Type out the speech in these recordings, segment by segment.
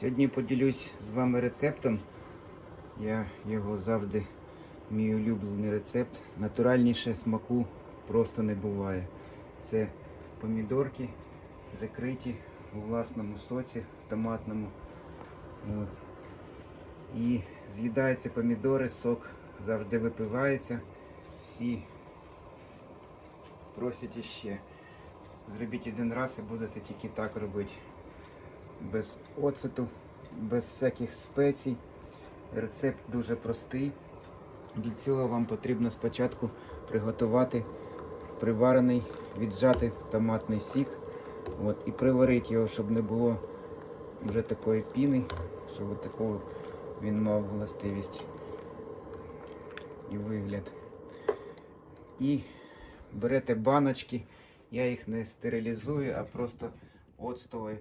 Сьогодні поділюсь з вами рецептом. Я його завжди, мій улюблений рецепт. Натуральніше смаку просто не буває. Це помідорки закриті у власному соці, в томатному. От. І з'їдаються помідори, сок завжди випивається. Всі просять іще. Зробіть один раз і будете тільки так робити. Без оцету, без всяких спецій. Рецепт дуже простий. Для цього вам потрібно спочатку приготувати приварений, віджати томатний сік. От, і приварити його, щоб не було вже такої піни, щоб такого він мав властивість і вигляд. І берете баночки, я їх не стерилізую, а просто оцтовою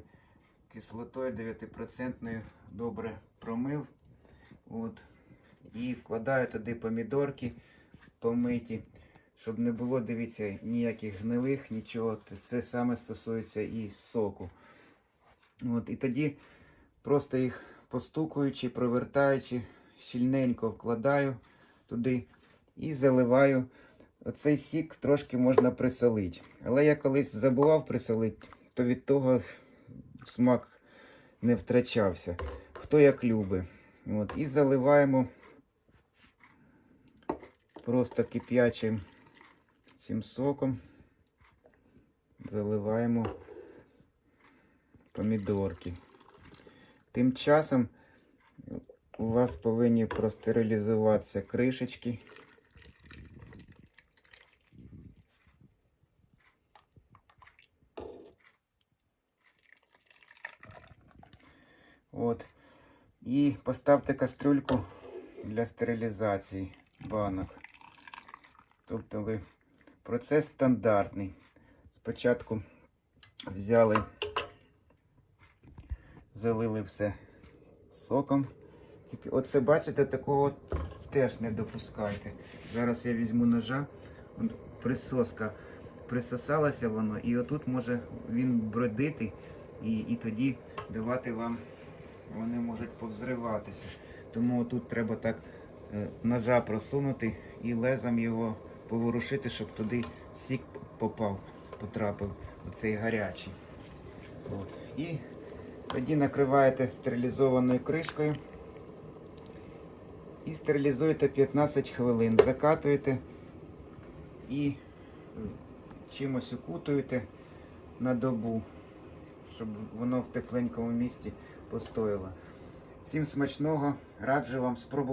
кислотою 9% добре промив. От. І вкладаю туди помідорки помиті, щоб не було, дивіться, ніяких гнилих, нічого. Це саме стосується і соку. От. І тоді просто їх постукуючи, провертаючи, щільненько вкладаю туди і заливаю. Оцей сік трошки можна присолити. Але я колись забував присолити, то від того смак не втрачався. Хто як любить. От, і заливаємо просто кип'ячим цим соком. Заливаємо помідорки. Тим часом у вас повинні простерилізуватися кришечки. От. І поставте кастрюльку для стерилізації банок. Тобто ви процес стандартний. Спочатку взяли, залили все соком. Оце бачите, такого теж не допускайте. Зараз я візьму ножа, присоска присосалася воно, і отут може він бродити, і, і тоді давати вам, вони можуть повзриватися. Тому тут треба так е, ножа просунути і лезом його поворушити, щоб туди сік попав, потрапив, оцей гарячий. От. І тоді накриваєте стерилізованою кришкою і стерилізуєте 15 хвилин. Закатуєте і е, чимось укутуєте на добу, щоб воно в тепленькому місці постояло. Всім смачного, раджу вам спробувати.